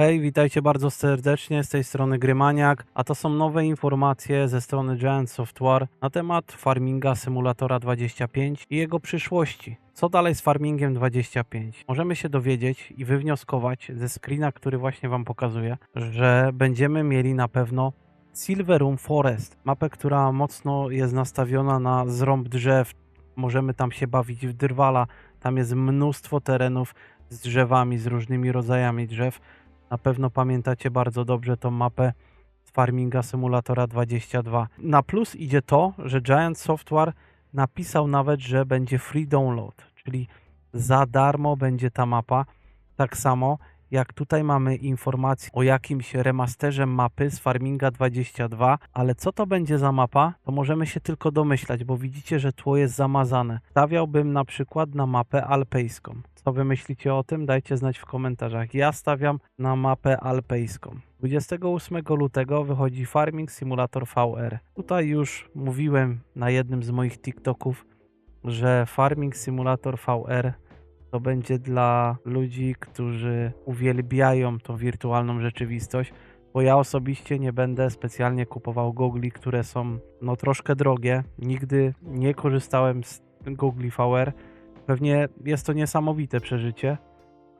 Hej, witajcie bardzo serdecznie z tej strony Grymaniak, a to są nowe informacje ze strony Giant Software na temat farminga Simulatora 25 i jego przyszłości. Co dalej z farmingiem 25? Możemy się dowiedzieć i wywnioskować ze screena, który właśnie wam pokazuję, że będziemy mieli na pewno Silverum Forest, mapę, która mocno jest nastawiona na zrąb drzew. Możemy tam się bawić w drwala, tam jest mnóstwo terenów z drzewami, z różnymi rodzajami drzew. Na pewno pamiętacie bardzo dobrze tą mapę z Farminga Simulatora 22. Na plus idzie to, że Giant Software napisał nawet, że będzie free download, czyli za darmo będzie ta mapa. Tak samo jak tutaj mamy informację o jakimś remasterze mapy z Farminga 22, ale co to będzie za mapa, to możemy się tylko domyślać, bo widzicie, że tło jest zamazane. Stawiałbym na przykład na mapę alpejską. Co wy myślicie o tym? Dajcie znać w komentarzach. Ja stawiam na mapę alpejską. 28 lutego wychodzi Farming Simulator VR. Tutaj już mówiłem na jednym z moich TikToków, że Farming Simulator VR to będzie dla ludzi, którzy uwielbiają tą wirtualną rzeczywistość, bo ja osobiście nie będę specjalnie kupował gogli, które są no troszkę drogie. Nigdy nie korzystałem z gogli VR. Pewnie jest to niesamowite przeżycie,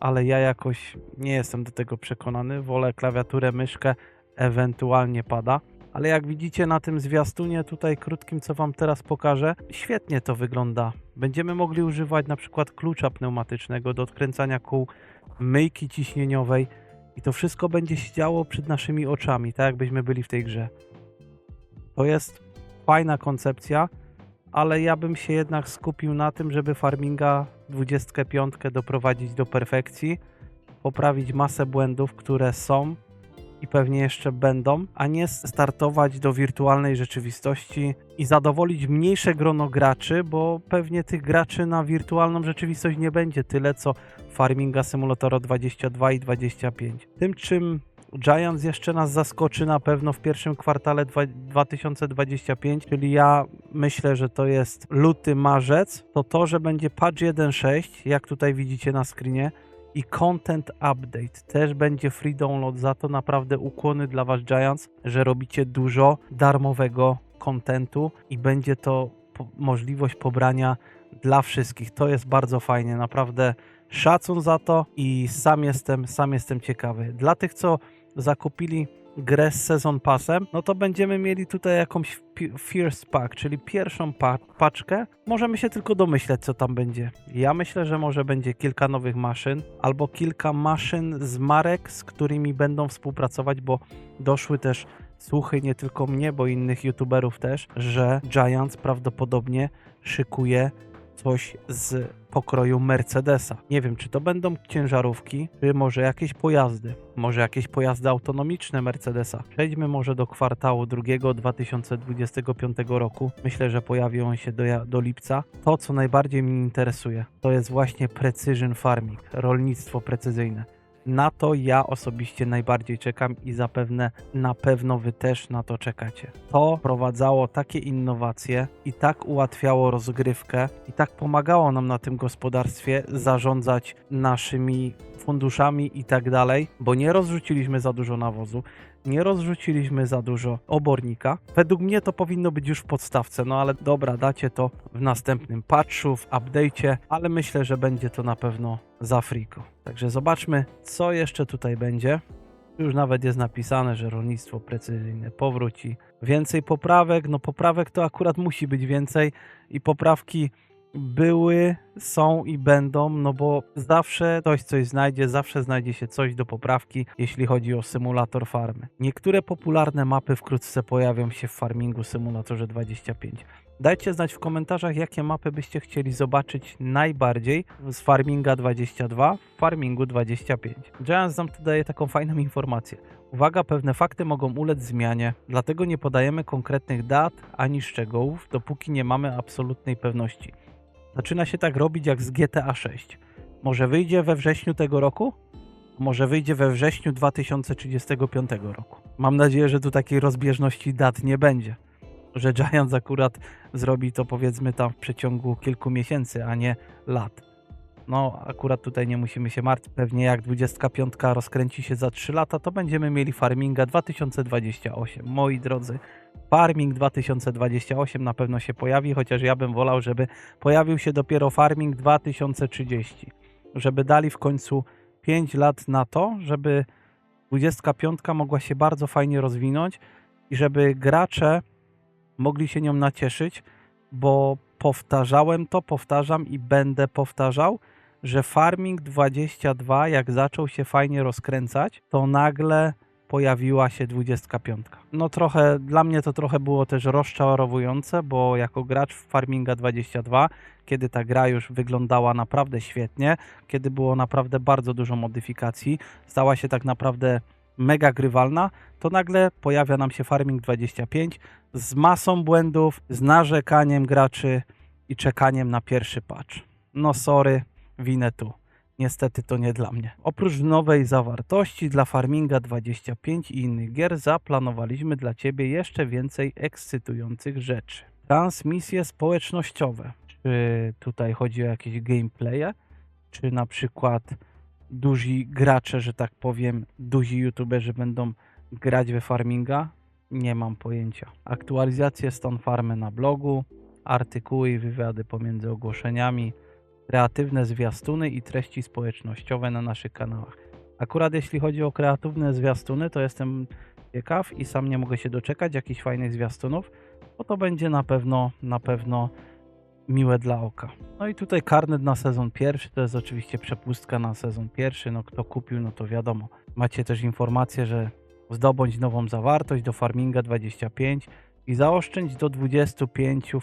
ale ja jakoś nie jestem do tego przekonany. Wolę klawiaturę, myszkę, ewentualnie pada. Ale jak widzicie na tym zwiastunie tutaj krótkim, co wam teraz pokażę, świetnie to wygląda. Będziemy mogli używać na przykład klucza pneumatycznego do odkręcania kół, myjki ciśnieniowej i to wszystko będzie się działo przed naszymi oczami, tak jakbyśmy byli w tej grze. To jest fajna koncepcja, ale ja bym się jednak skupił na tym, żeby farminga 25 doprowadzić do perfekcji, poprawić masę błędów, które są i pewnie jeszcze będą, a nie startować do wirtualnej rzeczywistości i zadowolić mniejsze grono graczy, bo pewnie tych graczy na wirtualną rzeczywistość nie będzie tyle, co Farminga Simulatora 22 i 25. Tym czym Giants jeszcze nas zaskoczy na pewno w pierwszym kwartale dwa- 2025, czyli ja myślę, że to jest luty, marzec, to to, że będzie patch 1.6, jak tutaj widzicie na screenie, i Content Update też będzie free download. Za to naprawdę ukłony dla Was Giants, że robicie dużo darmowego kontentu i będzie to po możliwość pobrania dla wszystkich. To jest bardzo fajnie, naprawdę szacun za to i sam jestem, sam jestem ciekawy. Dla tych, co zakupili grę z Season Passem, no to będziemy mieli tutaj jakąś First Pack, czyli pierwszą pa paczkę. Możemy się tylko domyśleć, co tam będzie. Ja myślę, że może będzie kilka nowych maszyn, albo kilka maszyn z marek, z którymi będą współpracować, bo doszły też słuchy nie tylko mnie, bo innych youtuberów też, że Giants prawdopodobnie szykuje coś z pokroju Mercedesa. Nie wiem, czy to będą ciężarówki, czy może jakieś pojazdy, może jakieś pojazdy autonomiczne Mercedesa. Przejdźmy może do kwartału drugiego 2025 roku. Myślę, że pojawi on się do, do lipca. To, co najbardziej mnie interesuje, to jest właśnie precision farming, rolnictwo precyzyjne. Na to ja osobiście najbardziej czekam i zapewne na pewno wy też na to czekacie. To wprowadzało takie innowacje i tak ułatwiało rozgrywkę i tak pomagało nam na tym gospodarstwie zarządzać naszymi funduszami i tak dalej, bo nie rozrzuciliśmy za dużo nawozu, nie rozrzuciliśmy za dużo obornika. Według mnie to powinno być już w podstawce, no ale dobra, dacie to w następnym patchu, w update'cie, ale myślę, że będzie to na pewno za friko. Także zobaczmy, co jeszcze tutaj będzie. Już nawet jest napisane, że rolnictwo precyzyjne powróci. Więcej poprawek, no poprawek to akurat musi być więcej i poprawki były, są i będą, no bo zawsze ktoś coś znajdzie, zawsze znajdzie się coś do poprawki, jeśli chodzi o symulator farmy. Niektóre popularne mapy wkrótce pojawią się w Farmingu Simulatorze 25. Dajcie znać w komentarzach, jakie mapy byście chcieli zobaczyć najbardziej z Farminga 22 w Farmingu 25. Giants nam tu daje taką fajną informację. Uwaga, pewne fakty mogą ulec zmianie, dlatego nie podajemy konkretnych dat ani szczegółów, dopóki nie mamy absolutnej pewności. Zaczyna się tak robić jak z GTA 6. Może wyjdzie we wrześniu tego roku? Może wyjdzie we wrześniu 2035 roku. Mam nadzieję, że tu takiej rozbieżności dat nie będzie. Że Giants akurat zrobi to powiedzmy tam w przeciągu kilku miesięcy, a nie lat. No, akurat tutaj nie musimy się martwić. Pewnie jak 25 rozkręci się za 3 lata, to będziemy mieli Farminga 2028. Moi drodzy, Farming 2028 na pewno się pojawi, chociaż ja bym wolał, żeby pojawił się dopiero Farming 2030. Żeby dali w końcu 5 lat na to, żeby 25 mogła się bardzo fajnie rozwinąć i żeby gracze mogli się nią nacieszyć, bo powtarzałem to, powtarzam i będę powtarzał, że Farming 22 jak zaczął się fajnie rozkręcać, to nagle pojawiła się 25. No trochę, dla mnie to trochę było też rozczarowujące, bo jako gracz w Farminga 22, kiedy ta gra już wyglądała naprawdę świetnie, kiedy było naprawdę bardzo dużo modyfikacji, stała się tak naprawdę mega grywalna, to nagle pojawia nam się Farming 25 z masą błędów, z narzekaniem graczy i czekaniem na pierwszy patch. No sorry, winę tu. Niestety to nie dla mnie. Oprócz nowej zawartości dla Farminga 25 i innych gier zaplanowaliśmy dla Ciebie jeszcze więcej ekscytujących rzeczy. Transmisje społecznościowe. Czy tutaj chodzi o jakieś gameplaye? Czy na przykład duzi gracze, że tak powiem, duzi youtuberzy będą grać we farminga? Nie mam pojęcia. Aktualizacje Stone Farmy na blogu, artykuły i wywiady pomiędzy ogłoszeniami, kreatywne zwiastuny i treści społecznościowe na naszych kanałach. Akurat jeśli chodzi o kreatywne zwiastuny, to jestem ciekaw i sam nie mogę się doczekać jakichś fajnych zwiastunów, bo to będzie na pewno, na pewno miłe dla oka. No i tutaj karnet na sezon pierwszy, to jest oczywiście przepustka na sezon pierwszy, no kto kupił, no to wiadomo. Macie też informację, że zdobądź nową zawartość do Farminga 25 i zaoszczędź do 25%.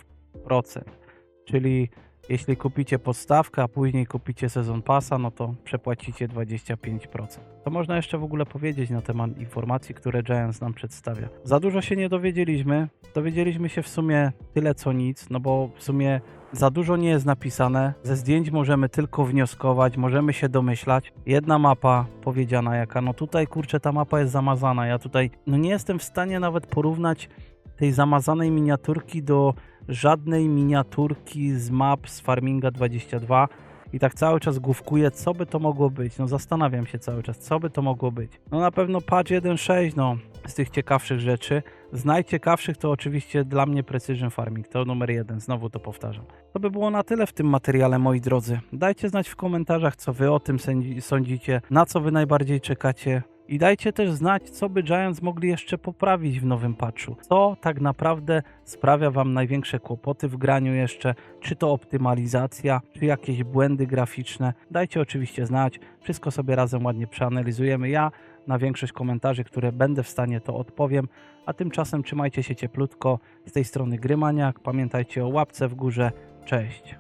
Czyli jeśli kupicie podstawkę, a później kupicie sezon pasa, no to przepłacicie 25%. To można jeszcze w ogóle powiedzieć na temat informacji, które Giants nam przedstawia. Za dużo się nie dowiedzieliśmy. Dowiedzieliśmy się w sumie tyle co nic, no bo w sumie za dużo nie jest napisane. Ze zdjęć możemy tylko wnioskować, możemy się domyślać. Jedna mapa powiedziana jaka, no tutaj kurczę ta mapa jest zamazana. Ja tutaj no nie jestem w stanie nawet porównać tej zamazanej miniaturki do żadnej miniaturki z map z Farminga 22 i tak cały czas główkuję, co by to mogło być. No zastanawiam się cały czas, co by to mogło być. No na pewno patch 1.6, no z tych ciekawszych rzeczy. Z najciekawszych to oczywiście dla mnie Precision Farming, to numer jeden, znowu to powtarzam. To by było na tyle w tym materiale, moi drodzy. Dajcie znać w komentarzach, co wy o tym sądzicie, na co wy najbardziej czekacie. I dajcie też znać, co by Giants mogli jeszcze poprawić w nowym patchu. Co tak naprawdę sprawia Wam największe kłopoty w graniu jeszcze? Czy to optymalizacja, czy jakieś błędy graficzne? Dajcie oczywiście znać. Wszystko sobie razem ładnie przeanalizujemy. Ja na większość komentarzy, które będę w stanie, to odpowiem. A tymczasem trzymajcie się cieplutko. Z tej strony Grymaniak. Pamiętajcie o łapce w górze. Cześć.